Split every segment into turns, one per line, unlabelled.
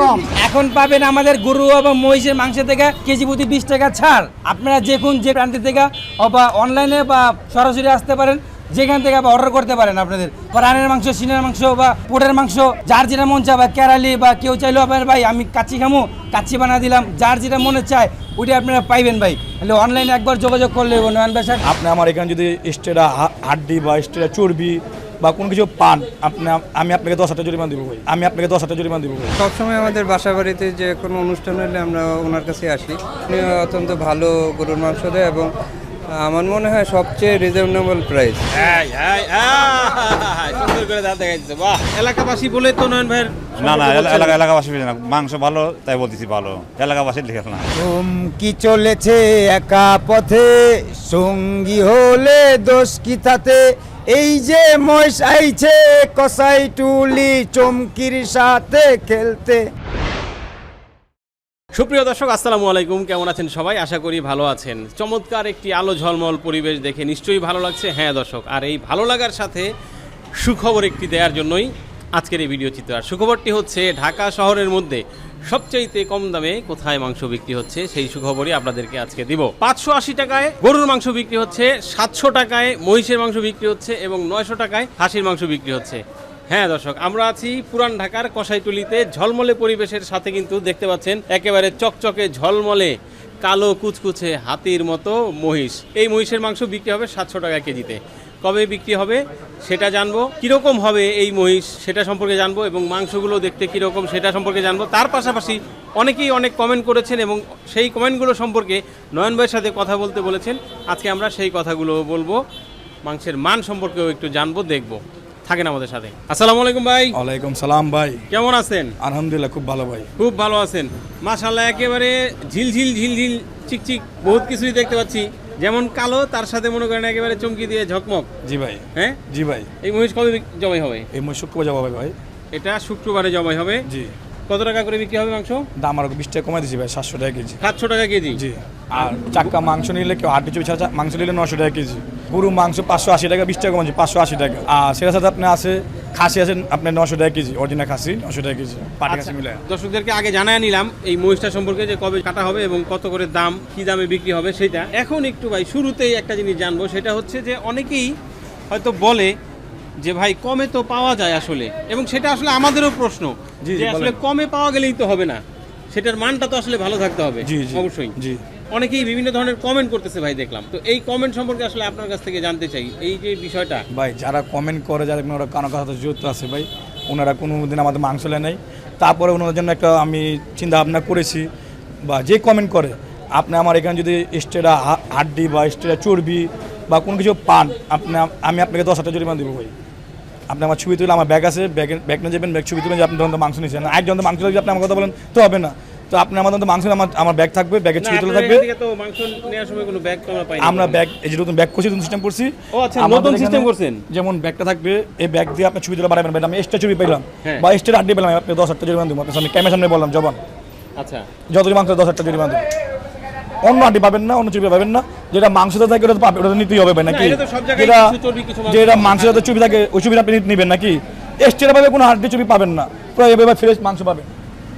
কম।
এখন পাবেন আমাদের গরু এবং মহিষের মাংস থেকে কেজি প্রতি বিশ টাকা ছাড়। আপনারা যে কোন যে প্রান্ত থেকে বা অনলাইনে বা সরাসরি আসতে পারেন যেখান থেকে অর্ডার করতে পারেন আপনাদের। রানের মাংস সিনের মাংস বা পোটের মাংস যার যেটা মন চায় বা কেরালি বা কেউ চাইলেও আপনার ভাই আমি কাচ্চি খামো কাচ্চি বানা দিলাম। যার যেটা মনে চায় ওইটা আপনারা পাইবেন ভাই। তাহলে অনলাইনে একবার যোগাযোগ করলে নয়ন ভাই স্যার।
আপনি আমার এখানে যদি স্টেরা হাড্ডি বা স্টেরা চর্বি বা কোনো কিছু পান আপনি আমি আপনাকে দশ হাজার জরিমানা দিব ভাই। আমি আপনাকে দশ হাজার জরিমানা দিব ভাই।
সবসময় আমাদের বাসা বাড়িতে যে কোনো অনুষ্ঠান হলে আমরা ওনার কাছে আসি। উনি অত্যন্ত ভালো গরুর মাংস দেয় এবং আমার মনে হয় সবচেয়ে রিজনেবল প্রাইস
সুন্দর করে দাঁত দেখাইছে বাহ। এলাকাবাসী বলে তো নয়ন ভাইয়ের
না না এলাকা এলাকাবাসী না মাংস ভালো তাই বলতেছি ভালো। এলাকাবাসী লিখে না
কি চলেছে একা পথে সঙ্গী হলে দোষ কি তাতে? এই যে মহিষ আইছে, কসাই টুলি চমকির সাথে খেলতে।
সুপ্রিয় দর্শক, আসসালামু আলাইকুম। কেমন আছেন সবাই? আশা করি ভালো আছেন। চমৎকার একটি আলো ঝলমল পরিবেশ দেখে নিশ্চয়ই ভালো লাগছে। হ্যাঁ দর্শক, আর এই ভালো লাগার সাথে সুখবর একটি দেওয়ার জন্যই আজকের এই ভিডিও চিত্র আর সুখবরটি হচ্ছে, ঢাকা শহরের মধ্যে সবচাইতে কম দামে কোথায় মাংস বিক্রি হচ্ছে সেই সুখবরই আপনাদেরকে আজকে দিব। পাঁচশো আশি টাকায় গরুর মাংস বিক্রি হচ্ছে, সাতশো টাকায় মহিষের মাংস বিক্রি হচ্ছে এবং নয়শো টাকায় খাসির মাংস বিক্রি হচ্ছে। হ্যাঁ দর্শক, আমরা আছি পুরান ঢাকার কষাইটুলিতে ঝলমলে পরিবেশের সাথে কিন্তু দেখতে পাচ্ছেন একেবারে চকচকে ঝলমলে, কালো কুচকুচে হাতির মতো মহিষ। এই মহিষের মাংস বিক্রি হবে সাতশো টাকা কেজিতে। কবে বিক্রি হবে সেটা জানব। কীরকম হবে এই মহিষ সেটা সম্পর্কে জানব এবং মাংসগুলো দেখতে কীরকম সেটা সম্পর্কে জানব। তার পাশাপাশি অনেকেই অনেক কমেন্ট করেছেন এবং সেই কমেন্টগুলো সম্পর্কে নয়ন ভাইয়ের সাথে কথা বলতে বলেছেন। আজকে আমরা সেই কথাগুলো বলব। মাংসের মান সম্পর্কেও একটু জানব দেখব। থাকেন আমাদের সাথে। আসসালামু আলাইকুম ভাই।
ওয়ালাইকুম সালাম ভাই।
কেমন আছেন?
আলহামদুলিল্লাহ খুব ভালো ভাই।
খুব ভালো আছেন। মাশাল্লাহ একেবারে ঝিলঝিল ঝিলঝিল চিকচিক বহুত কিছুই দেখতে পাচ্ছি। যেমন কালো তার সাথে মনে করেন একেবারে চমকি দিয়ে ঝকমক।
জি ভাই।
হ্যাঁ?
জি ভাই।
এই মহিষ কবে জবাই হবে?
এই মই শুক্রবার যাব ভাই ভাই।
এটা শুক্রবারে জবাই হবে।
জি।
কত টাকা করে বিক্রি হবে মাংস?
দাম আরও বিশ টাকা কমাই দিচ্ছি ভাই সাতশো টাকা কেজি।
সাতশো টাকা কেজি?
জি। আর চাক্কা মাংস নিলে কেউ চবি ছাড়া মাংস নিলে নশো টাকা কেজি। গরু মাংস পাঁচশো আশি টাকা বিশ টাকা কমাচ্ছি পাঁচশো আশি টাকা। আর সেটার সাথে আপনি আছে খাসি আছে আপনার নশো টাকা কেজি অরিজিনাল খাসি নশো টাকা কেজি পাটি খাসি মিলে
দর্শকদেরকে আগে জানায় নিলাম এই মহিষটা সম্পর্কে যে কবে কাটা হবে এবং কত করে দাম কি দামে বিক্রি হবে সেটা। এখন একটু ভাই শুরুতেই একটা জিনিস জানব সেটা হচ্ছে যে অনেকেই হয়তো বলে যে ভাই কমে তো পাওয়া যায় আসলে এবং সেটা আসলে আমাদেরও প্রশ্ন যে আসলে কমে পাওয়া গেলেই তো হবে না। সেটার মানটা তো আসলে ভালো থাকতে হবে অবশ্যই।
জি।
অনেকেই বিভিন্ন ধরনের কমেন্ট করতেছে ভাই দেখলাম। তো এই কমেন্ট সম্পর্কে আসলে আপনার কাছ থেকে জানতে চাই। এই যে বিষয়টা।
ভাই যারা কমেন্ট করে যারা ওনারা কারও কথা যুক্ত আছে ভাই ওনারা কোনো দিন আমাদের মাংস নেয় নাই। তারপরে ওনাদের জন্য একটা আমি চিন্তা ভাবনা করেছি বা যে কমেন্ট করে আপনি আমার এখানে যদি স্টেরা হাড্ডি বা স্টেরা চর্বি বা কোনো কিছু পান আপনি আমি আপনাকে দশ হাজার জরিমানা দেবো ভাই। আপনি আমার ছবি তুলে আমার ব্যাগ আছে ব্যাগ ব্যাগ নিয়ে যাবেন ব্যাগ ছবি তুলে আপনি তখন মাংস নিয়েছেন। একজন তো মাংস যদি আপনি আমার কথা বলেন তো হবে না। তো আপনি আমার তখন মাংস আমার আমার ব্যাগ থাকবে ব্যাগের ছবি তুলে থাকবে।
তো তো আমরা
ব্যাগ এই যে নতুন ব্যাগ করছি নতুন সিস্টেম করছি।
আচ্ছা,
আমাদের
নতুন system করছেন?
যেমন ব্যাগটা থাকবে এই ব্যাগ দিয়ে আপনি ছবি তুলে বাড়াবেন। ভাই আমি এক্সট্রা ছবি পেলাম
হ্যাঁ।
বা এক্সট্রা আড্ডি পেলাম আপনি দশ হাজার জরিমানা দেবো। আপনার সামনে ক্যামেরার সামনে বললাম জবান।
আচ্ছা।
যত মাংস দশ হাজার জরিমানা দেবো। অন্য আড্ডি পাবেন না অন্য ছবি পাবেন না। যেটা মাংসতে থাকে ওটা তো পাবে ওটা নিতেই হবে ভাই নাকি? যেটা
মাংস
যেটা মাংসের সাথে থাকে ওই ছবিটা আপনি নেবেন নাকি? এক্সট্রা ভাবে কোনো আড্ডি ছবি পাবেন না। পুরো এভাবে ফ্রেশ মাংস পাবেন।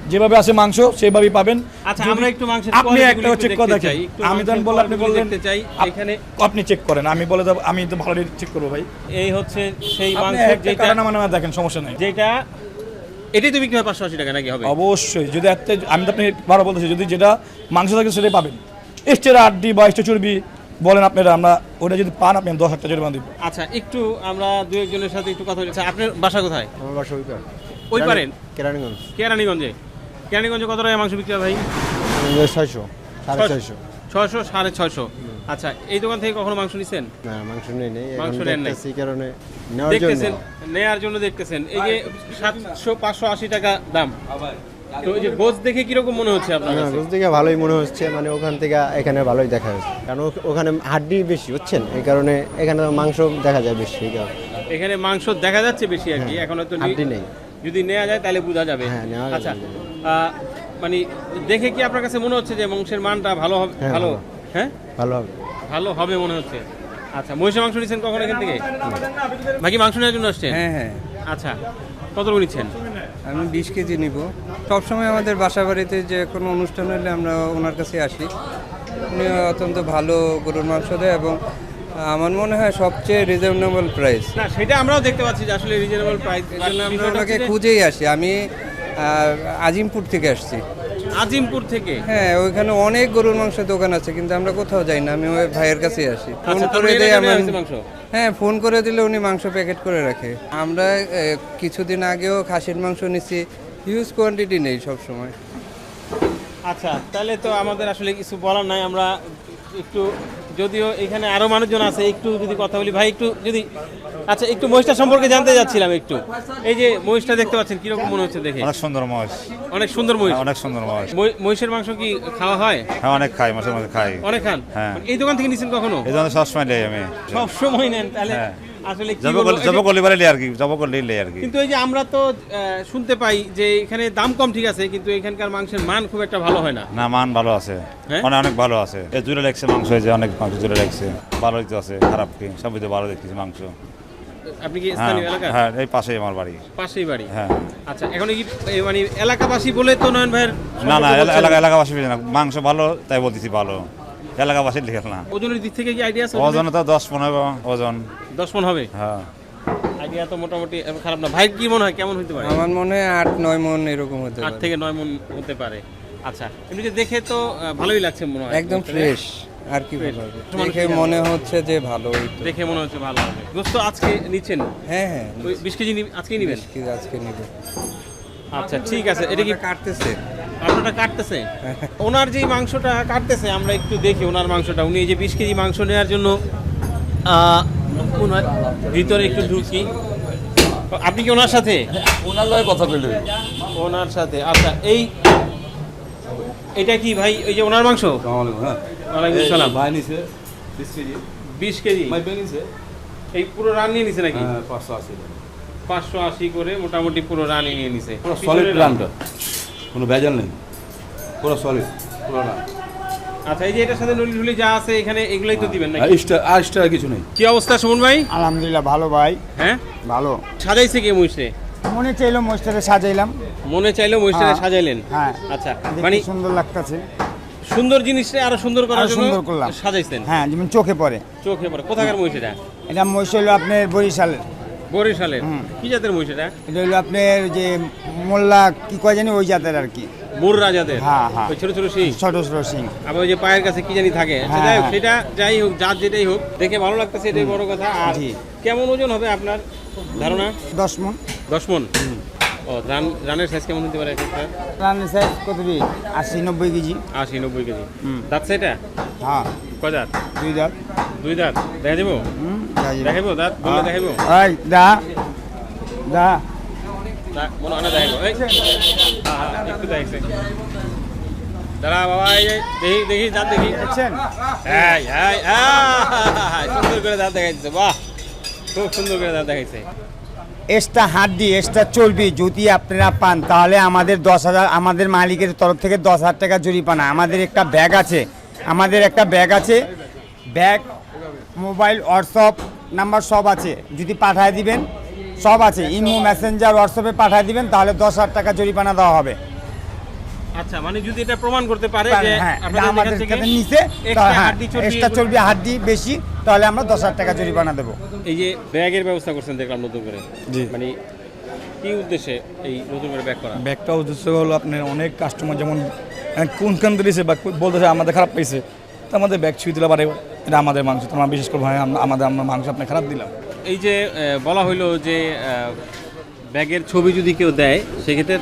যেভাবে আসে মাংস সেইভাবেই পাবেন।
আচ্ছা আমরা একটু মাংসের
আপনি একটা চেক করে দেখেন। আমি
মাংসের
বললাম আপনি বললেন
দেখতে চাই, এখানে-
আপনি চেক করেন আমি বলে দেবো আমি তো ভালো চেক করব ভাই।
এই হচ্ছে সেই মাংস যেটা
কারণে মানে দেখেন সমস্যা নাই।
যেটা এটাই তো বিক্রি হয় পাঁচশো আশি টাকা নাকি হবে?
অবশ্যই যদি একটা আমি তো আপনি বারো বলতেছি যদি যেটা মাংস থাকে সেটাই পাবেন। এক্সট্রা আড্ডি বা এক্সট্রা চর্বি বলেন আপনারা আমরা ওটা যদি পান আপনি দশ হাজার জরিমানা দিব।
আচ্ছা একটু আমরা দু একজনের সাথে একটু কথা বলি। আচ্ছা, আপনার বাসা কোথায়?
আমার বাসা ওই পার
ওই পারেন
কেরানীগঞ্জ।
কেরানীগঞ্জে। কেরানীগঞ্জে কত টাকা মাংস বিক্রি ভাই?
ছয়শো সাড়ে ছয়শো
ছয়শো। সাড়ে ছয়শো। আচ্ছা এই দোকান থেকে কখনো মাংস নিছেন?
না মাংস নেই নেই।
মাংস নেন নাই।
এই কারণে নেওয়ার জন্য।
দেখতেছেন নেয়ার জন্য দেখতেছেন। এই যে সাতশো পাঁচশো আশি টাকা দাম। তো এই যে গোছ দেখে কীরকম মনে হচ্ছে আপনার?
বুঝতে ভালোই মনে হচ্ছে মানে ওখান থেকে এখানে ভালোই দেখা যাচ্ছে কারণ ওখানে হাড্ডি বেশি হচ্ছেন এই কারণে এখানে মাংস দেখা যায় বেশি এই কারণে।
এখানে মাংস দেখা যাচ্ছে বেশি আর কি এখন হয়তো নি-
হাড্ডি নেই।
যদি নেওয়া যায় তাহলে বোঝা যাবে।
হ্যাঁ, নেওয়া
আচ্ছা আহ, মানে দেখে কি আপনার কাছে মনে হচ্ছে যে মাংসের মানটা ভালো হবে?
হ্যাঁ,
ভালো। হ্যাঁ?
ভালো হবে।
ভালো হবে মনে হচ্ছে। আচ্ছা মহিষের মাংস নিচ্ছেন কখন এখান থেকে? ভাই কি মাংস নেওয়ার জন্য আসছেন?
হ্যাঁ হ্যাঁ।
আচ্ছা কতটুকু নিচ্ছেন?
আমি বিশ কেজি নিব। সবসময় আমাদের বাসা বাড়িতে যে কোনো অনুষ্ঠান হলে আমরা ওনার কাছে আসি। উনি অত্যন্ত ভালো গরুর মাংস দেয় এবং আমার মনে হয় সবচেয়ে রিজনেবল প্রাইস
না সেটা আমরাও দেখতে পাচ্ছি যে আসলে রিজনেবল প্রাইস
আমরা ওনাকে খুঁজেই আসি। আমি আজিমপুর থেকে আসছি।
আজিমপুর থেকে?
হ্যাঁ ওইখানে অনেক গরুর মাংসের দোকান আছে কিন্তু আমরা কোথাও যাই না। আমি ওই ভাইয়ের কাছেই আসি। ফোন
আচ্ছা,
করে
মানে
দেয় আমার
মাংস?
হ্যাঁ ফোন করে দিলে উনি মাংস প্যাকেট করে রাখে। আমরা কিছুদিন আগেও খাসির মাংস নিচ্ছি। হিউজ কোয়ান্টিটি নেই সব সময়
আচ্ছা তাহলে তো আমাদের আসলে কিছু বলার নাই। আমরা একটু, যদিও এখানে আরও মানুষজন আছে, একটু যদি কথা বলি। ভাই, একটু যদি আচ্ছা একটু মহিষটা সম্পর্কে জানতে যাচ্ছিলাম একটু। এই যে মহিষটা দেখতে পাচ্ছেন কীরকম মনে হচ্ছে দেখে?
অনেক সুন্দর মাছ
অনেক সুন্দর মহিষ?
অনেক সুন্দর মাছ
মহি- মহিষের মাংস কি খাওয়া হয়?
হ্যাঁ অনেক খাই মাছের মধ্যে খাই।
অনেক খান?
হ্যাঁ।
এই দোকান থেকে নিছেন কখনো?
এই জন্য সবসময় নেই আমি।
সব সময় নেন তাহলে
হ্যাঁ।
আসলে
করলে আর কি করলে আর কি।
কিন্তু এই যে আমরা তো শুনতে পাই যে এখানে দাম কম ঠিক আছে কিন্তু এখানকার মাংসের মান খুব একটা ভালো হয় না।
না মান ভালো আছে।
হ্যাঁ?
মানে অনেক ভালো আছে। এ জুড়ে লাগছে মাংস হয়েছে অনেক মাংস জুড়ে লাগছে। ভালো আছে খারাপ কি? সবই তো ভালো দেখতেছি মাংস।
আপনি কি
হ্যাঁ
স্থানীয় এলাকা
হ্যাঁ এই পাশেই আমার বাড়ি।
পাশেই বাড়ি?
হ্যাঁ।
আচ্ছা এখন কি মানে এলাকাবাসী বলে তো নয়ন ভাইয়ের
না না? এলাকা এলাকাবাসী না। মাংস ভালো তাই বলতেছি ভালো। এলাকাবাসীর লিখে না।
ওজনের দিক থেকে কি আইডিয়া আছে
ওজন তো দশ পনেরো ওজন।
দশ মন হবে?
হ্যাঁ।
আইডিয়া তো মোটামুটি খারাপ না। ভাই কি মনে হয় কেমন হতে পারে?
আমার মনে হয় আট নয় মন এরকম হতে
আট থেকে নয় মন হতে পারে। আচ্ছা এমনিতে দেখে তো ভালোই লাগছে মনে হয়।
একদম ফ্রেশ আর কি ভালো হবে দেখে মনে হচ্ছে যে ভালো
দেখে মনে হচ্ছে ভালো হবে। দোস্ত আজকে নিচ্ছেন?
হ্যাঁ হ্যাঁ।
বিশ কেজি আজকেই নিবেন?
কি আজকে নিব।
আচ্ছা ঠিক আছে। এটা কি
কাটতেছে?
আপনারটা কাটতেছে? ওনার যে মাংসটা কাটতেছে আমরা একটু দেখি ওনার মাংসটা। উনি এই যে বিশ কেজি মাংস নেওয়ার জন্য ওনার ভিতরে একটু ঢুকি। আপনি কি ওনার সাথে?
ওনার লগে কথা বললে
ওনার সাথে। আচ্ছা এই এটা কি ভাই এই যে ওনার মাংস?
হ্যাঁ।
ওয়ালাইকুম সালাম।
ভাই নিছে বিশ কেজি।
বিশ কেজি?
ভাই বের নিছে
এই পুরো রান নিয়ে নিছে নাকি?
হ্যাঁ পাঁচশো আশি
পাঁচশো আশি করে মোটামুটি পুরো রানি নিয়ে নিছে।
পুরো সলিড রানটা। কোনো ভেজাল নেই। পুরো সলিড পুরো রান।
আচ্ছা এই যে এটার সাথে নলি ঢুলি যা আছে এখানে এগুলাই তো দিবেন
আর
নাকি
এক্সট্রা আর এক্সট্রা কিছু নেই।
কি অবস্থা সুমন ভাই?
আলহামদুলিল্লাহ ভালো ভাই।
হ্যাঁ?
ভালো।
সাজাইছে কে মহিষে?
মনে চাইলো মোস্টারে সাজাইলাম।
মনে চাইলেও মহিষটাকে
হ্যাঁ।
সাজাইলেন।
হ্যাঁ।
আচ্ছা মানে
সুন্দর লাগতেছে।
সুন্দর জিনিসটা আরও সুন্দর করার জন্য
সুন্দর করলাম।
সাজাইছেন।
হ্যাঁ যেমন চোখে পড়ে।
চোখে পড়ে। কোথাকার মহিষ এটা?
এটা মহিষ হইল আপনার বরিশালের।
বরিশালের। কি জাতের মহিষ এটা?
এটা হইল আপনার যে মোল্লা কি কয় জানি ওই জাতের আর কি।
মুর রাজাদের
হ্যাঁ, হ্যাঁ।
ওই ছোট ছোট সিং
ছোট ছোট সিং
আবার ওই যে পায়ের কাছে কি জানি থাকে। আচ্ছা,
হ্যাঁ,
যাই হোক
হ্যাঁ।
সেটা যাই হোক জাত যেটাই হোক দেখে ভালো লাগতেছে এটাই বড় কথা। আর। কেমন ওজন হবে আপনার ধারণা?
দশ মন।
দশ মন? ও রান রানের সাইজ কেমন হতে পারে একটা
রানের সাইজ কত কি আশি নব্বই কেজি।
আশি নব্বই কেজি। দাঁত সেটা?
হ্যাঁ।
কয় দাঁত?
দুই দাঁত।
দুই দাঁত। দেখা যাব?
হুম দেখা যাবে।
দেখাইবো দাঁত? বললে
হ্যাঁ। এই দা। দা।
মনে হয় না দেখাইবো এই হ্যাঁ, হ্যাঁ, একটু দেখছে দাঁড়া বাবা দেখি দেখি দাঁত দেখি।
দেখছেন?
সুন্দর করে দাঁত দেখাইছে বাহ। খুব সুন্দর করে দাঁত দেখাইছে।
এক্সট্রা হাড্ডি এক্সট্রা চর্বি যদি আপনারা পান, তাহলে আমাদের দশ হাজার, আমাদের মালিকের তরফ থেকে দশ হাজার টাকা জরিপানা আমাদের একটা ব্যাগ আছে, আমাদের একটা ব্যাগ আছে। ব্যাগ, মোবাইল, হোয়াটসঅ্যাপ, নাম্বার সব আছে। যদি পাঠায় দিবেন, সব আছে। ইমো, মেসেঞ্জার, হোয়াটসঅ্যাপে পাঠায় দিবেন, তাহলে দশ হাজার টাকা জরিপানা দেওয়া হবে।
আচ্ছা মানে যদি এটা প্রমাণ করতে পারে যে
হ্যাঁ আমাদের কাছে নিচে এক্সট্রা চর্বি হাড্ডি বেশি তাহলে আমরা দশ হাজার টাকা জরিপানা দেবো।
এই যে ব্যাগের ব্যবস্থা করছেন দেখলাম নতুন করে। মানে কি উদ্দেশ্যে এই নতুন করে ব্যাগ করা?
ব্যাগটা উদ্দেশ্য হলো আপনার অনেক কাস্টমার যেমন কোনখান থেকে দিয়েছে বা বলতেছে আমাদের খারাপ পেয়েছে তো আমাদের ব্যাগ ছুঁয়ে দিলে পারে এটা আমাদের মাংস তোমার বিশেষ করে ভাই আমাদের আমরা মাংস আপনি খারাপ দিলাম।
এই যে বলা হইল যে ব্যাগের ছবি যদি কেউ দেয় সেক্ষেত্রে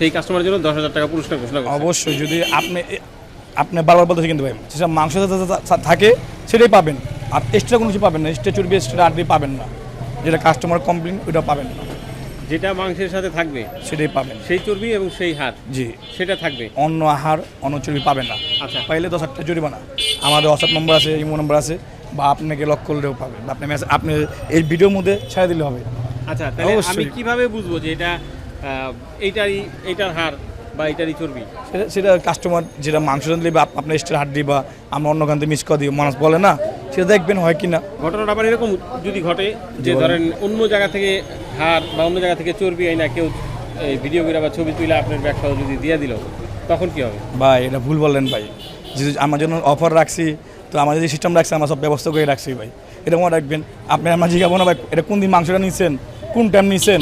সেই কাস্টমারের জন্য দশ হাজার টাকা পুরস্কার ঘোষণা করছে।
অবশ্যই যদি আপনি আপনি বারবার বলতেছে কিন্তু ভাই সেসব মাংস থাকে সেটাই পাবেন। আর এক্সট্রা কোনো কিছু পাবেন না। এক্সট্রা চর্বি এক্সট্রা আড্ডি পাবেন না। যেটা কাস্টমার কমপ্লেন ওটা পাবেন না।
যেটা মাংসের সাথে থাকবে
সেটাই পাবেন।
সেই চর্বি এবং সেই হাত
জি।
সেটা থাকবে।
অন্য আহার অন্য চর্বি পাবেন না।
আচ্ছা।
পাইলে দশ হাজার টাকা জরিমানা আমাদের হোয়াটসঅ্যাপ নম্বর আছে ইমো নম্বর আছে বা আপনাকে লক করলেও পাবেন। আপনি আপনি এই ভিডিওর মধ্যে ছেড়ে দিলে হবে।
আচ্ছা তাহলে আমি। কীভাবে বুঝব যে এটা এইটারই এইটার হার বা এইটারই চর্বি?
সেটা সেটা কাস্টমার যেটা মাংস দিলে বা আপনার এক্সট্রা হাড্ডি বা আমরা অন্য কান্তে মিস করে দিই মানুষ বলে না সেটা দেখবেন হয় কি না
ঘটনাটা আবার এরকম যদি ঘটে যে ধরেন অন্য জায়গা থেকে হাড় বা অন্য জায়গা থেকে চর্বি আইনা কেউ এই ভিডিও করে বা ছবি তুলে আপনার ব্যবসা যদি দিয়ে দিল তখন কি হবে?
ভাই এটা ভুল বললেন ভাই। যদি আমার জন্য অফার রাখছি তো আমাদের যে সিস্টেম রাখছি আমরা সব ব্যবস্থা করে রাখছি ভাই। এটা মনে রাখবেন। আপনি আমরা জিজ্ঞাবো না ভাই এটা কোন দিন মাংসটা নিচ্ছেন কোন টাইম নিচ্ছেন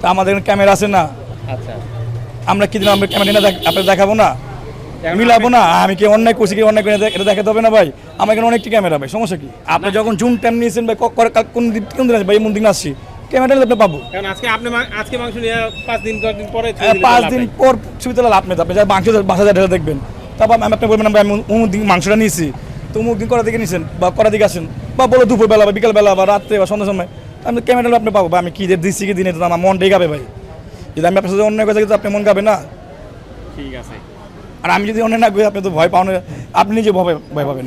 তা আমাদের ক্যামেরা আছে না।
আচ্ছা।
আমরা কি দিন আমরা ক্যামেরা আপনার দেখাবো না? মিলাবো না? আমি কি অন্যায় করছি কি অন্যায় করে এটা দেখাতে হবে না ভাই? আমার এখানে অনেকটি ক্যামেরা ভাই সমস্যা কি? আপনি যখন জুন টাইম নিয়েছেন ভাই কোন দিন কোন দিন ভাই এমন দিন আসছি। ক্যামেরা আপনি পাবো।
কারণ আজকে আপনি আজকে মাংস নিয়ে পাঁচ দিন দশ দিন পরে ছবি
হ্যাঁ, পাঁচ দিন পর ছবি তোলা আপনি যা মাংস বাসা দেখবেন। তারপর আমি আপনি বলবেন ভাই আমি অমুক দিন মাংসটা নিয়েছি। তো অমুক দিন করা দিকে নিয়েছেন বা করা দিকে আসেন? বা বলো দুপুরবেলা বা বিকালবেলা বা রাত্রে বা সন্ধ্যার সময়। আমি ক্যামেরা আপনি পাবো আমি কি দিচ্ছি কি দিনে আমার মনটাই গাবে ভাই। যদি আমি আপনার সাথে অন্য কথা কিন্তু আপনি মন গাবে না?
ঠিক আছে।
আর আমি যদি অন্য না করি আপনি তো ভয় পাও না আপনি নিজে ভয় ভয় পাবেন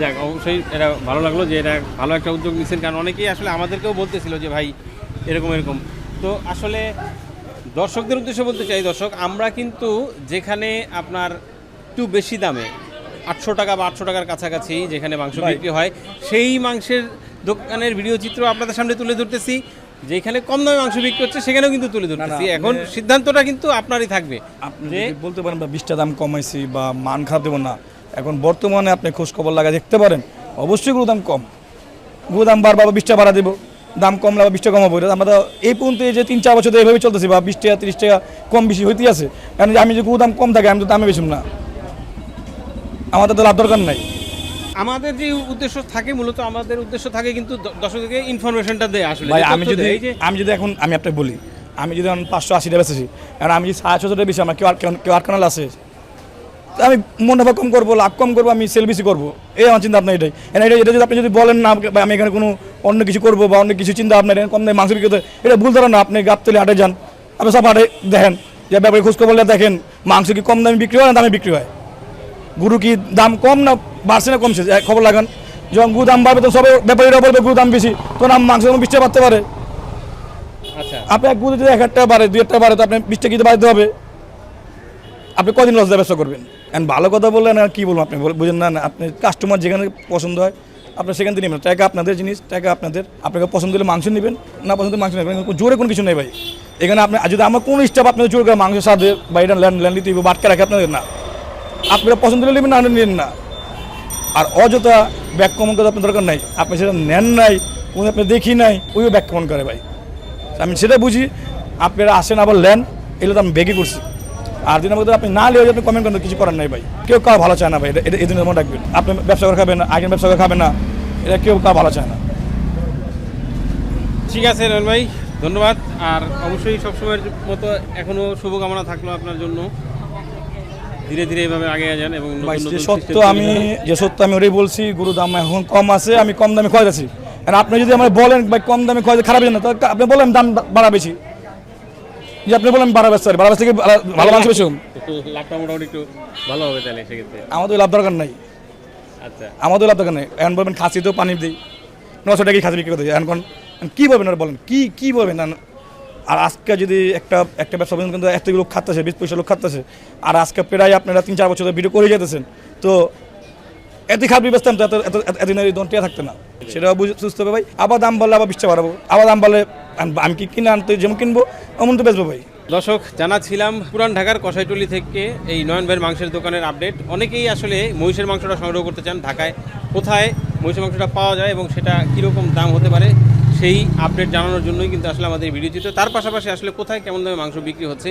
যাক অবশ্যই এটা ভালো লাগল যে এটা ভালো একটা উদ্যোগ নিচ্ছেন কারণ অনেকেই আসলে আমাদেরকেও বলতেছিল যে ভাই এরকম এরকম। তো আসলে দর্শকদের উদ্দেশ্যে বলতে চাই দর্শক আমরা কিন্তু যেখানে আপনার একটু বেশি দামে আটশো টাকা বা আটশো টাকার কাছাকাছি যেখানে মাংস। বিক্রি হয় সেই মাংসের দোকানের ভিডিও চিত্র আপনাদের সামনে তুলে ধরতেছি যেখানে কম দামে মাংস বিক্রি হচ্ছে সেখানেও কিন্তু তুলে ধরতেছি। এখন সিদ্ধান্তটা কিন্তু আপনারই থাকবে
আপনি বলতে পারেন বা বিশটা দাম কমাইছি বা মান খারাপ দেবো না এখন বর্তমানে আপনি খোঁজ খবর লাগা দেখতে পারেন অবশ্যই গুরু দাম কম। গুরু দাম বাড়বা বা বিশটা বাড়া দেবো দাম কম বা বিশটা কমাবো আমরা এই পর্যন্ত এই যে তিন চার বছর এইভাবে চলতেছি বা বিশ টাকা তিরিশ টাকা কম বেশি হইতে আছে। কারণ আমি যে গুরু দাম কম থাকে আমি তো দামে বেশি না। আমাদের তো লাভ দরকার নাই।
আমাদের যে উদ্দেশ্য থাকে মূলত আমাদের উদ্দেশ্য থাকে কিন্তু দর্শকদেরকে ইনফরমেশনটা দেয় আসলে।
ভাই আমি যদি আমি যদি এখন আমি আপনাকে বলি আমি যদি এখন পাঁচশো আশি টাকা বেচেছি আর আমি যদি সাড়ে ছশো টাকা বেশি আমার কেউ আর কেউ আর কানাল আছে আমি মুনাফা কম করব লাভ কম করব আমি সেল বেশি করব। এই আমার চিন্তা আপনার এটাই। এটা এটা যদি আপনি যদি বলেন না আমি এখানে কোনো অন্য কিছু করব বা অন্য কিছু চিন্তা আপনার কম দামে মাংস বিক্রি এটা ভুল ধরেন না আপনি গাবতলি হাটে যান আপনি সব হাটে দেখেন যে ব্যাপারে খোঁজ খবর দেখেন মাংস কি কম দামে বিক্রি হয় না দামে বিক্রি হয়? গুরু কি দাম কম না বাড়ছে না কমছে। খবর লাগান। যখন গরু দাম বাড়বে তো সবাই ব্যাপারীরা বলবে গরু দাম বেশি। তো নাম মাংস বিশ টাকা বাড়তে পারে।
আচ্ছা।
আপনি এক গুঁড়ো যদি এক হাজার টাকা বাড়ে দুই হাজার টাকা বাড়ে তো আপনি বিশ টাকা বাড়তে হবে আপনি কদিন লস ব্যবসা করবেন? এখন ভালো কথা বললেন আর কি বলব আপনি বুঝেন না না আপনি কাস্টমার যেখানে পছন্দ হয় আপনি সেখান থেকে নেবেন। টাকা আপনাদের জিনিস টাকা আপনাদের। আপনাকে পছন্দ হলে মাংস নেবেন না পছন্দ মাংস নেবেন জোরে কোনো কিছু নেই ভাই। এখানে আপনি যদি আমার কোনো স্টাফ আপনাদের জোর করে মাংস সাথে বা এটা ল্যান্ড ল্যান্ড দিতে বাটকে রাখে আপনাদের না। আপনারা পছন্দ হলে নেবেন না নেবেন না। আর অযথা ব্যাক কমন করার আপনার দরকার নাই। আপনি সেটা নেন নাই কোনো আপনি দেখি নাই ওইও ব্যাক কমন করে ভাই। আমি সেটা বুঝি, আপনারা আসেন আবার লেন এগুলো তো আমি বেগে করছি। আর দিনের মধ্যে আপনি না লিয়ে আপনি কমেন্ট করেন, কিছু করার নাই ভাই। কেউ কাউ ভালো চায় না ভাই, এটা এই দিনের মনে রাখবেন আপনি ব্যবসা করে খাবেন না, আগের ব্যবসা করে খাবেন না, এটা কেউ কাউ ভালো চায় না।
ঠিক আছে রন ভাই, ধন্যবাদ। আর অবশ্যই সবসময়ের মতো এখনও শুভকামনা থাকল আপনার জন্য। ধীরে ধীরে এভাবে আগে যান এবং
যে সত্য আমি যে সত্য আমি ওটাই বলছি গরু দাম এখন কম আছে আমি কম দামে খোয়া যাচ্ছি আর আপনি যদি আমার বলেন ভাই কম দামে খোয়া খারাপ না তো আপনি বলেন দাম বাড়া বেশি। যে আপনি বলেন বাড়া বেচতে বাড়া বেচতে কি ভালো মাংস বেশি
লাভটা মোটামুটি একটু ভালো হবে তাহলে সেক্ষেত্রে।
আমাদের লাভ দরকার নাই।
আচ্ছা।
আমাদের লাভ দরকার নেই। এখন বলবেন খাসি তো পানি দিই। নশো টাকা খাসি বিক্রি করতে এখন কী বলবেন বলেন? কী কী বলবেন? আর- আজকে যদি একটা একটা ব্যবসা বলেন কিন্তু এত লোক খাচ্ছে, বিশ পয়সা লোক খাচ্ছে, আর আজকে প্রায় আপনারা তিন চার বছর ভিডিও করে যেতেছেন, তো এত খারাপ বেচতাম তো এত এত, এত- এতদিন দনটিয়া থাকতো না। সেটাও বুঝে, সুস্থ হবে ভাই। আবার দাম বাড়লে আবার বিশটা বাড়াবো, আবার দাম বাড়লে আমি কি কিনে আনতে, যেমন কিনবো অমন তো বেচবো ভাই।
দর্শক, জানাচ্ছিলাম পুরান ঢাকার কষাইটুলি থেকে এই নয়ন ভাইয়ের মাংসের দোকানের আপডেট। অনেকেই আসলে মহিষের মাংসটা সংগ্রহ করতে চান ঢাকায়। কোথায় মহিষের মাংসটা পাওয়া যায় এবং সেটা কীরকম দাম হতে পারে সেই আপডেট জানানোর জন্যই কিন্তু আসলে আমাদের ভিডিও চিত্র তার পাশাপাশি আসলে কোথায় কেমন দামে মাংস বিক্রি হচ্ছে?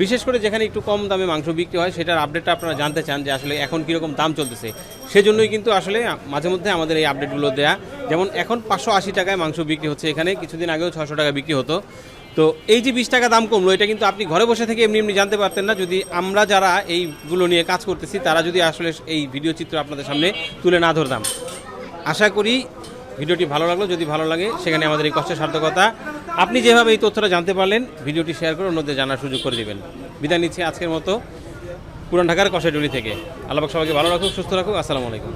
বিশেষ করে যেখানে একটু কম দামে মাংস বিক্রি হয়, সেটার আপডেটটা আপনারা জানতে চান যে আসলে এখন কীরকম দাম চলতেছে। সেজন্যই কিন্তু আসলে মাঝে মধ্যে আমাদের এই আপডেটগুলো দেয়া। যেমন এখন পাঁচশো আশি টাকায় মাংস বিক্রি হচ্ছে এখানে, কিছুদিন আগেও ছশো টাকা বিক্রি হতো। তো এই যে বিশ টাকা দাম কমলো, এটা কিন্তু আপনি ঘরে বসে থেকে এমনি এমনি জানতে পারতেন না। যদি আমরা যারা এইগুলো নিয়ে কাজ করতেছি, তারা যদি আসলে এই ভিডিও চিত্র আপনাদের সামনে তুলে না ধরতাম। আশা করি ভিডিওটি ভালো লাগল, যদি ভালো লাগে, সেখানে আমাদের এই কষ্টের সার্থকতা। আপনি যেভাবে এই তথ্যটা জানতে পারলেন, ভিডিওটি শেয়ার করে অন্যদের জানার সুযোগ করে দেবেন। বিদায় নিচ্ছি আজকের মতো পুরান ঢাকার কষাইডুলি থেকে। আল্লাহ সবাইকে ভালো রাখুক, সুস্থ রাখুক, আসসালামু আলাইকুম।